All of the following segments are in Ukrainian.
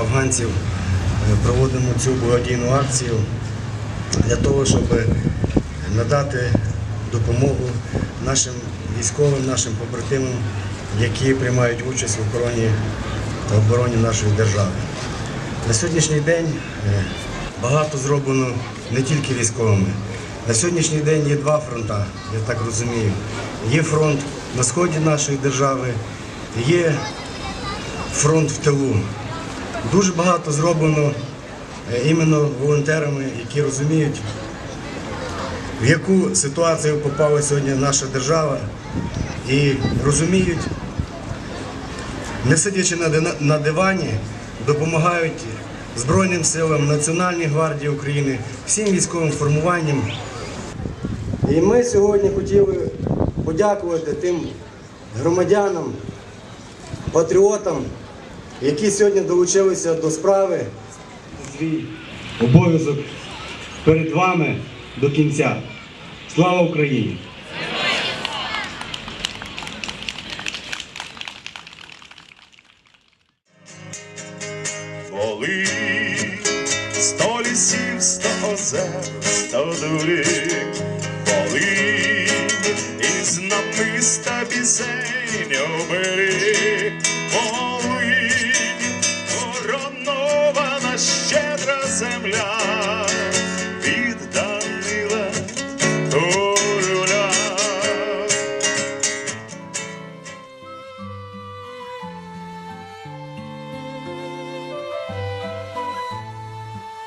афганців е, проводимо цю благодійну акцію для того, щоб надати допомогу нашим військовим, нашим побратимам, які приймають участь в охороні та обороні нашої держави. На сьогоднішній день е, багато зроблено не тільки військовими. На сьогоднішній день є два фронта, я так розумію. Є фронт на сході нашої держави, є фронт в тилу. Дуже багато зроблено е, іменно волонтерами, які розуміють, в яку ситуацію попала сьогодні наша держава, і розуміють, не сидячи на дивані, допомагають Збройним силам, Національній гвардії України, всім військовим формуванням. І ми сьогодні хотіли подякувати тим громадянам, патріотам, які сьогодні долучилися до справи. Свій обов'язок перед вами до кінця. Слава Україні! Волинь, сто лісів, сто озер, сто доріг, Волинь, із намиста пісень земля, від Данила Туруля.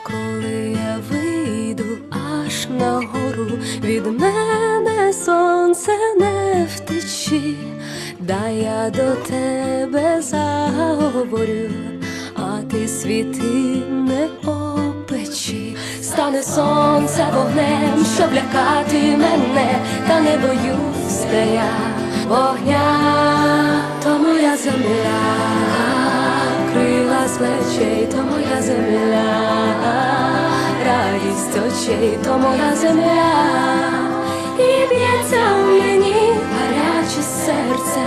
Коли я вийду аж на гору, від мене сонце не втечі, да я до тебе заговорю, а ти світи не опечі, стане сонце вогнем, щоб лякати мене, та не боюся я вогня, то моя земля крила з плечей, то моя земля, радість очей, то моя земля, і б'ється в мені гаряче серце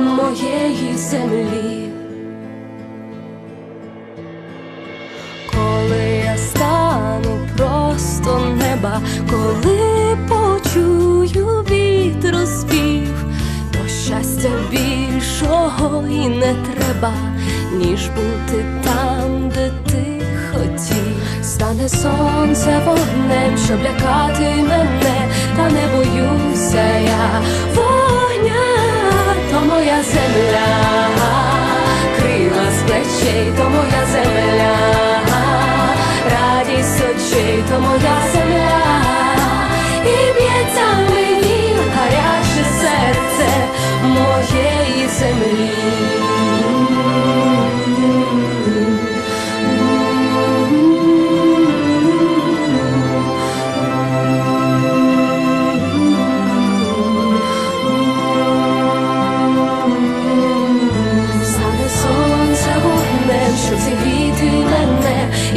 моєї землі. Коли почую вітру спів, то щастя більшого і не треба, ніж бути там, де ти хотів. Стане сонце вогнем, щоб лякати мене, та не боюся я. Вогня, то моя земля, крила з плечей, то моя земля, радість очей, то моя земля,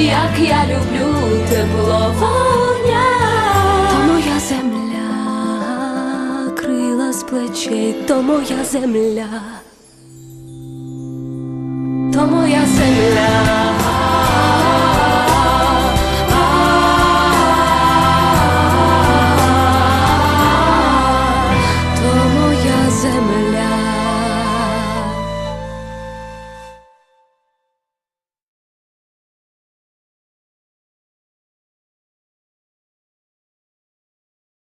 як я люблю тепло вогня. То моя земля, крила з плечей, то моя земля.